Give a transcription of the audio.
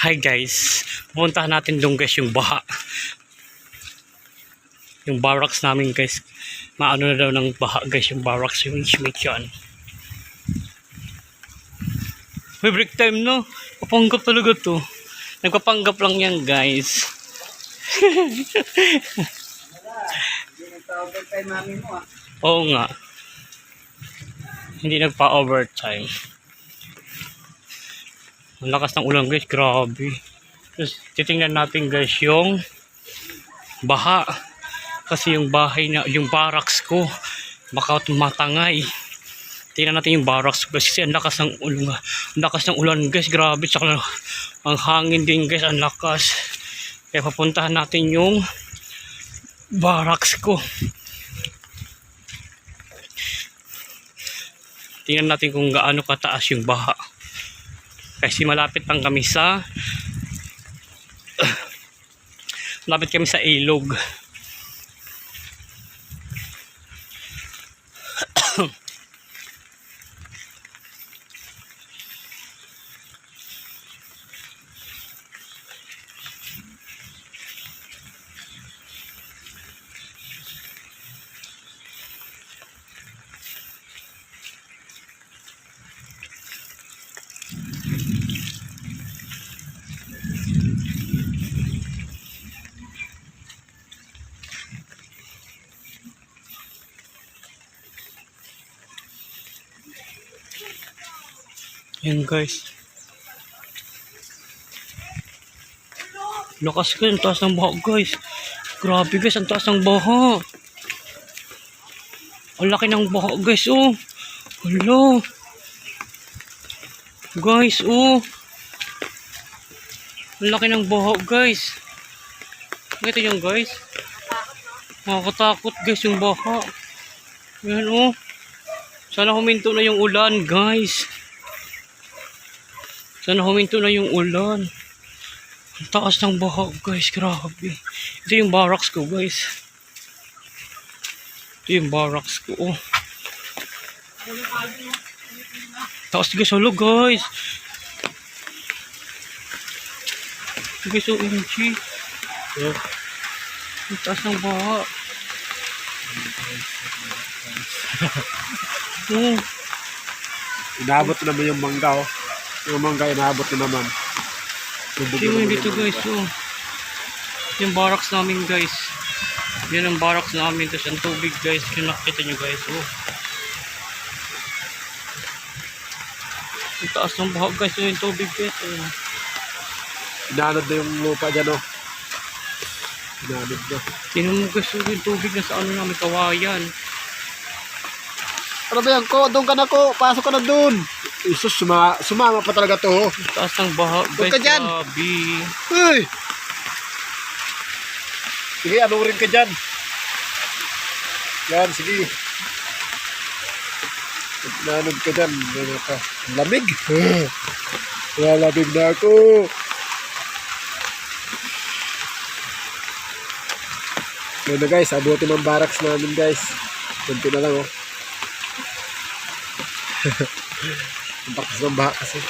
Hi guys, pumuntahan natin doon guys yung baha. Yung barracks namin guys. Maano na daw ng baha guys yung barracks yung HMH yan. May break time no. Papanggap talaga to. Nagpapanggap lang yan guys. Oo nga. Hindi nagpa-overtime. Ang lakas ng ulan guys, grabe. Tapos titingnan natin guys yung baha. Kasi yung bahay na, yung barracks ko, baka matangay. Tingnan natin yung barracks guys kasi ang lakas ng ulan. Ang lakas ng ulan guys, grabe. Tsaka ang hangin din guys, ang lakas. Kaya papuntahan natin yung barracks ko. Tingnan natin kung gaano kataas yung baha. Kasi malapit lang kami sa malapit kami sa ilog. Yan guys. Lakas ka, ang taas ng baha guys. Grabe guys, ang taas ng baha. Ang laki ng baha guys, oh. Hala. Guys, oh. Ang laki ng baha guys. Ito yung guys. Nakakatakot guys yung baha. Yan oh. Sana huminto na yung ulan guys. Sana huminto na yung ulan. Ang taas ng baha guys, grabe. Ito yung barracks ko guys. Ito yung barracks ko. Oh. Taas guys, halo guys. Guys, oh, MG. Oh. Ang taas ng baha. oh. Inaabot na naman yung mangga, oh. Yung mangga, inaabot na naman. Tubig Tingnan na mo naman dito yung guys, oh. Yung barracks namin guys. Yan ang barracks namin. Tapos ang tubig guys. Yung nakita nyo guys, oh. Ang taas ng baha guys, oh. Yung tubig guys, oh. Inanod na yung lupa dyan, oh. Inanod na. Tingnan mo guys, oh. Yung tubig na sa ano namin, kawayan. Ano ba yan, ko? Doon ka na, ko. Pasok ka na doon. Isus, suma sumama pa talaga to, taas ng baha. Huwag ka dyan. Uy! Sige, ano rin ka dyan. Yan, sige. Nanod ka dyan. Ano ka? Lamig. Lalamig na ako. Na guys, abutin ang barracks namin guys. Kunti na lang oh. Ang bakas ng kasi.